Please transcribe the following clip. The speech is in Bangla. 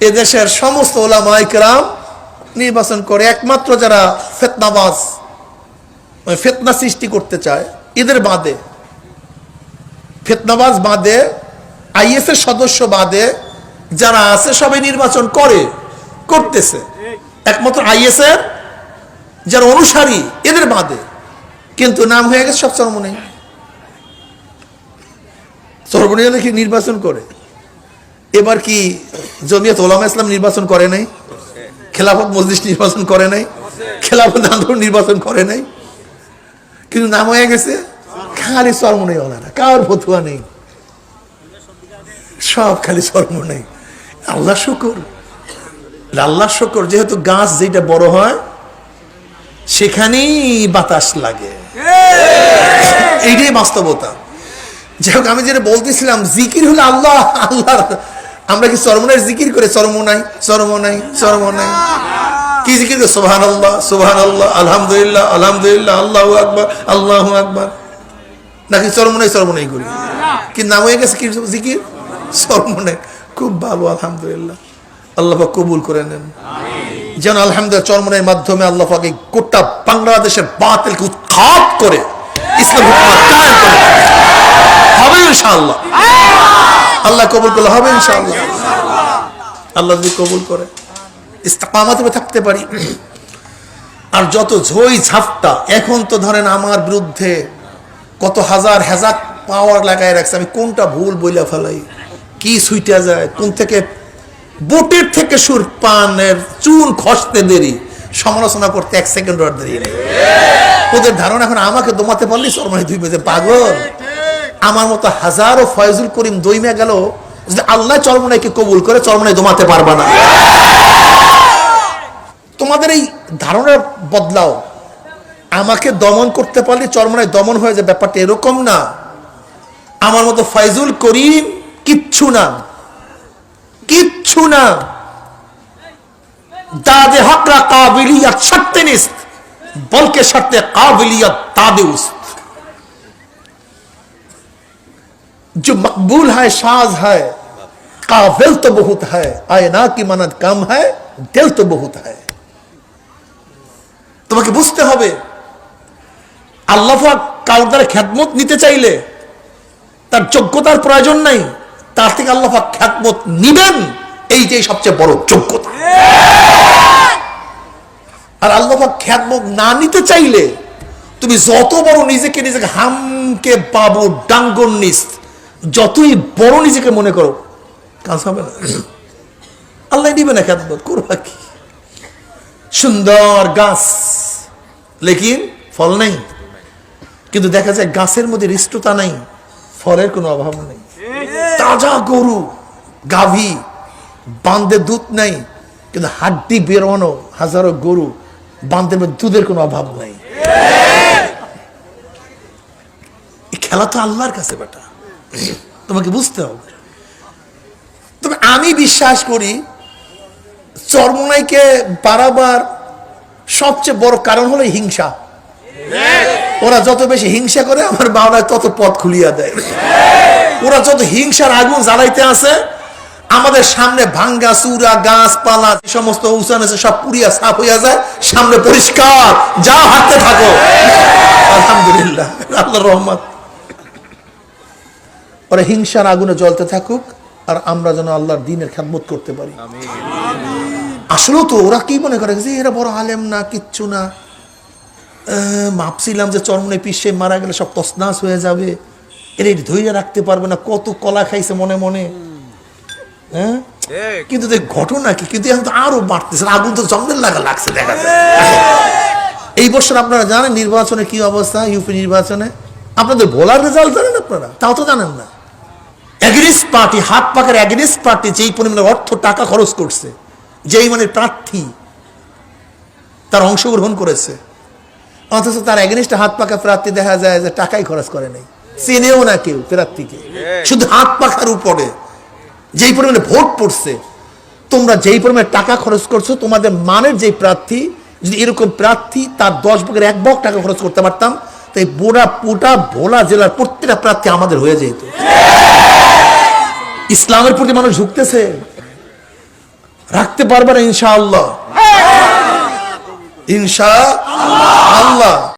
এদেশের সমস্ত ওলামাইকরাম নির্বাচন করে একমাত্র যারা ফেতনাবাজ মানে ফেতনা সৃষ্টি করতে চায়, এদের বাদে, ফেতনাবাজ বাদে আইএস এর সদস্য বাদে যারা আছে সবাই নির্বাচন করে, করতেছে। একমাত্র আইএস এর যারা অনুসারী, এদের বাদে। কিন্তু নাম হয়ে গেছে সব চরমনে চরমনে কি নির্বাচন করে? এবার কি জমিয়ত ওলামা ইসলাম নির্বাচন করে নাই? খেলাফত মসজিদ নির্বাচন করে নাই? খেলাফত আন্দোলন নির্বাচন করে নাই? কিন্তু নাম হয়ে গেছে, খালি চর্ম নেই ওনারা কার ফতুয়া নেই। সব খালি চর্ম নেই আল্লাহ শুকর। আল্লাহ শুকর, যেহেতু গাছ যেটা বড় হয়, সেখানেই বাতাস লাগে। এইটাই বাস্তবতা। যাই হোক, আমি যেটা বলতেছিলাম, জিকির হলো আল্লাহ আল্লাহ আমরা কি চরমনের জিকির করে? চরম নাই চরম নাই চরম নাই। কি জিকির করে? সোহান আল্লাহ সোহান আল্লাহ আলহামদুলিল্লাহ আলহামদুলিল্লাহ আল্লাহ আকবর আল্লাহ আকবর। নাকি চরমনাই চরমনাই করি? কি নাম হয়ে গেছে কি জিকির? চরমনাই খুব ভালো আলহামদুলিল্লাহ। আল্লাহ কবুল করে নেন। যেন আলহামদুলিল্লাহ চরমনের মাধ্যমে আল্লাহ পাক গোটা বাংলাদেশের বাতিলকে উৎখাত করে ইসলাম হবে ইনশাআল্লাহ। আল্লাহ কবুল করলে হবে ইনশাআল্লাহ। আল্লাহ যদি কবুল করে। ইস্তাকামাতে থাকতে পারি। আর যত ঝই ঝাপটা, এখন তো ধরেন আমার বিরুদ্ধে কত হাজার হাজার পাওয়ার লাগায় রাখছে, আমি কোনটা ভুল বইলা ফেলাই? কি সুইটা যায়? কোন থেকে বুটের থেকে সুর পানের চুন খসতে দেরি? সমালোচনা করতে এক সেকেন্ড দেরি ওদের ধারণা এখন আমাকে দমাতে পারলি সরমানি দুই বেজে পাগল। আমার মতো হাজারো ফয়জুল করিম দইমে গেল যে আল্লাহ চরমনাইকে কবুল করে চরমনাই দমাতে পারবে না। তোমাদের এই ধারণা বদলাও। আমাকে দমন করতে পারলে চরমনাই দমন হয়ে যায়, ব্যাপারটা এরকম না। আমার মতো ফয়জুল করিম কিচ্ছু না। কিচ্ছু না। দাদে হকরা কাবিলিয়াত সত্যনিস্ত বলকে সত্যে কাবিলিয়াত তাদেউস্ত जो मकबूल है साज है काबिल तो बहुत है आयना की मनद कम है दिल तो बहुत है তোমাকে বুঝতে হবে আল্লাহ কারোর দ্বারা খ্যাতমত নিতে চাইলে তার যোগ্যতার প্রয়োজন নাই তার থেকে আল্লাহ খ্যাতমত নিবেন এইটাই সবচেয়ে বড় যোগ্যতা আর আল্লাহ খ্যাতমত না নিতে চাইলে তুমি যত বড় নিজেকে নিজেকে হামকে বাবু ডাঙ্গন নিস যতই বড় নিজেকে মনে করো, কাজ হবে না। আল্লাহ নিবে না খ্যাতমত করবা কি। সুন্দর গাছ, লেকিন ফল নেই। কিন্তু দেখা যায় গাছের মধ্যে হৃষ্টতা নাই, ফলের কোনো অভাব নেই। তাজা গরু, গাভী বান্ধে দুধ নাই, কিন্তু হাড্ডি বেরোনো হাজারো গরু বান্ধের মধ্যে দুধের কোনো অভাব নাই। খেলা তো আল্লাহর কাছে বেটা তোমাকে বুঝতে হবে। তবে আমি বিশ্বাস করি চর্মনাইকে বাড়াবার সবচেয়ে বড় কারণ হলো হিংসা। ওরা যত বেশি হিংসা করে, আমার বাংলায় তত পথ খুলিয়া দেয়। ওরা যত হিংসার আগুন জ্বালাইতে আছে, আমাদের সামনে ভাঙ্গা চুরা গাছপালা, যে সমস্ত উচান আছে, সব পুড়িয়া সাফ হইয়া যায়। সামনে পরিষ্কার, যা হাঁটতে থাকো। আলহামদুলিল্লাহ আল্লাহ রহমত। ওরা হিংসার আগুনে জ্বলতে থাকুক আর আমরা যেন আল্লাহর দিনের খেদমত করতে পারি। আসলেও তো ওরা কি মনে করে যে এরা বড় আলেম না কিচ্ছু না। ভাবছিলাম যে চরমনে পিসে মারা গেলে সব তসনাস হয়ে যাবে। এর ধৈর্য রাখতে পারবে না কত কলা খাইছে মনে মনে। হ্যাঁ কিন্তু দেখ ঘটনা কি? কিন্তু এখন তো আরও বাড়তেছে আগুন তো জঙ্গল লাগা লাগছে দেখা যায়। এই বছর আপনারা জানেন নির্বাচনে কি অবস্থা ইউপি নির্বাচনে? আপনাদের ভোলার রেজাল্ট জানেন আপনারা? তাও তো জানেন না। অ্যাগ্রিস্ট পার্টি হাত পাকের অ্যাগ্রিস্ট পার্টি যেই পরিমাণে অর্থ, টাকা খরচ করছে, যেই মানে প্রার্থী, তার অংশগ্রহণ করেছে। অথচ তার এগেনিস্টে হাত পাকা প্রার্থী দেখা যায় যে টাকাই খরচ করে নাই। চেনেও না কেউ প্রার্থীকে। শুধু হাত পাখার উপরে। যেই পরিমাণে ভোট পড়ছে, তোমরা যেই পরিমাণে টাকা খরচ করছ, তোমাদের মানের যে প্রার্থী, যদি এরকম প্রার্থী, তার দশ ভাগের এক ভাগ টাকা খরচ করতে পারতাম, তাই বোরা পোটা ভোলা জেলার প্রত্যেকটা প্রার্থী আমাদের হয়ে যেত। ইসলামের প্রতি মানুষ ঝুঁকতেছে। রাখতে পারবে না ইনশা আল্লাহ ইনশা আল্লাহ।